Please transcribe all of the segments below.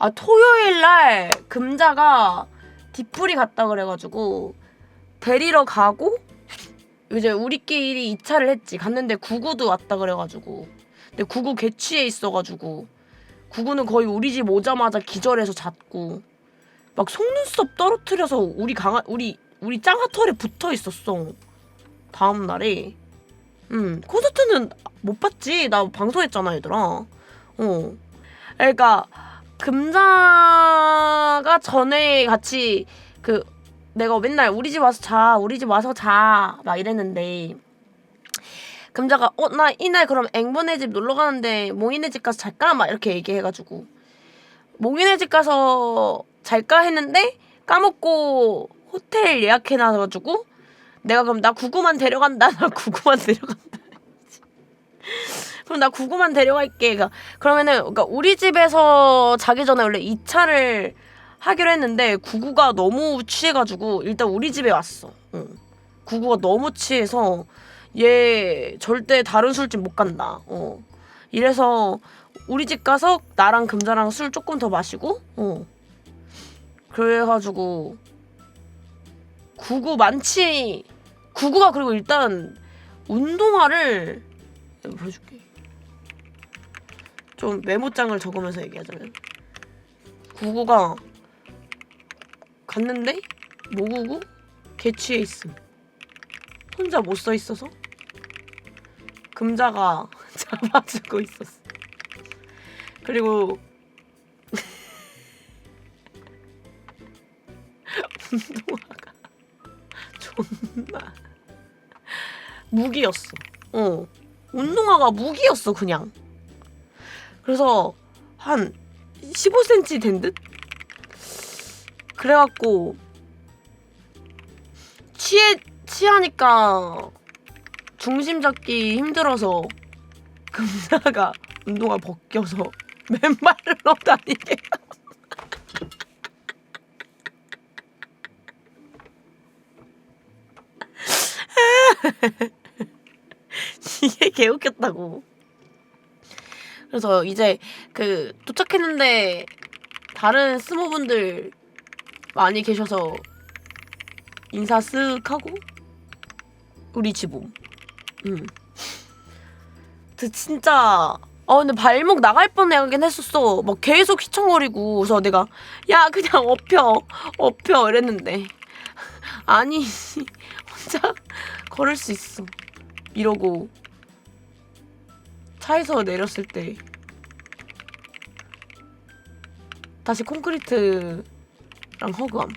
아 토요일 날 금자가 디프리 갔다 그래가지고 데리러 가고 이제 우리끼리 2차를 했지. 갔는데 구구도 왔다 그래가지고. 근데 구구 개취해 있어가지고 구구는 거의 우리 집 오자마자 기절해서 잤고 막 속눈썹 떨어뜨려서 우리 강아 우리 우리 짱아털에 붙어 있었어. 다음 날에. 음 콘서트는 못 봤지. 나 방송했잖아 얘들아. 어. 그러니까 금자가 전에 같이 그 내가 맨날 우리 집 와서 자 우리 집 와서 자 막 이랬는데 금자가 어 나 이날 그럼 앵보네 집 놀러 가는데 몽이네 집 가서 잘까? 막 이렇게 얘기해가지고 몽이네 집 가서 잘까? 했는데 까먹고 호텔 예약해놔가지고 내가 그럼 나 구구만 데려간다 나 구구만 데려간다 그럼 나 구구만 데려갈게 그러니까 그러면은 그러니까 우리 집에서 자기 전에 원래 2차를 하기로 했는데 구구가 너무 취해가지고 일단 우리 집에 왔어 응. 구구가 너무 취해서 얘 절대 다른 술집 못 간다 어. 이래서 우리 집 가서 나랑 금자랑 술 조금 더 마시고 어. 그래가지고 구구 많지 구구가 그리고 일단 운동화를 보여줄게 좀 메모장을 적으면서 얘기하자면 구구가 갔는데 모구구 개취해 있음 혼자 못 서 있어서 금자가 잡아주고 있었어 그리고 운동화가 존나 무기였어. 어. 운동화가 무기였어, 그냥. 그래서 한 15cm 된 듯? 그래갖고 취해 취하니까 중심 잡기 힘들어서 금자가 운동화 벗겨서 맨발로 다니게 이게 개웃겼다고. 그래서 이제 그 도착했는데 다른 스모분들 많이 계셔서 인사 쓱 하고 우리 지봄. 음. 그 진짜 어 근데 발목 나갈 뻔하긴 했었어. 막 계속 휘청거리고 그래서 내가 야 그냥 엎혀 엎혀 이랬는데 아니 혼자 걸을 수 있어. 이러고 차에서 내렸을 때 다시 콘크리트랑 허그함.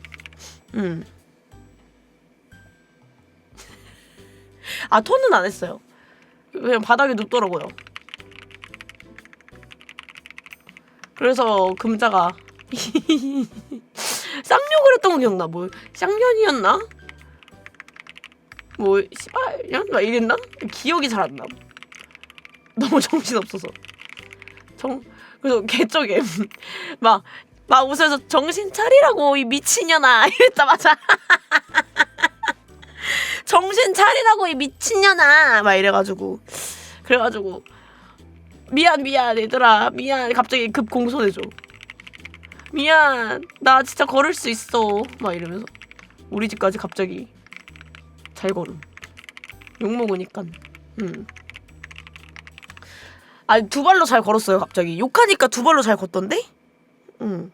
음. 아 톤은 안 했어요. 그냥 바닥에 눕더라고요. 그래서 금자가 쌍욕을 했던 거 기억나? 뭐 쌍년이었나? 뭐 씨발년 막 이랬나? 기억이 잘 안 나. 너무 정신 없어서. 정 그래서 개쩌게 막막 웃어서 정신 차리라고 이 미친년아. 이랬다마자. 정신 차리라고 이 미친년아. 막 이래가지고. 그래가지고 미안 미안 얘들아. 미안. 갑자기 급 공손해져. 미안. 나 진짜 걸을 수 있어. 막 이러면서. 우리 집까지 갑자기 잘 걸음. 욕 먹으니까. 음. 아니 두 발로 잘 걸었어요 갑자기. 욕하니까 두 발로 잘 걷던데? 응.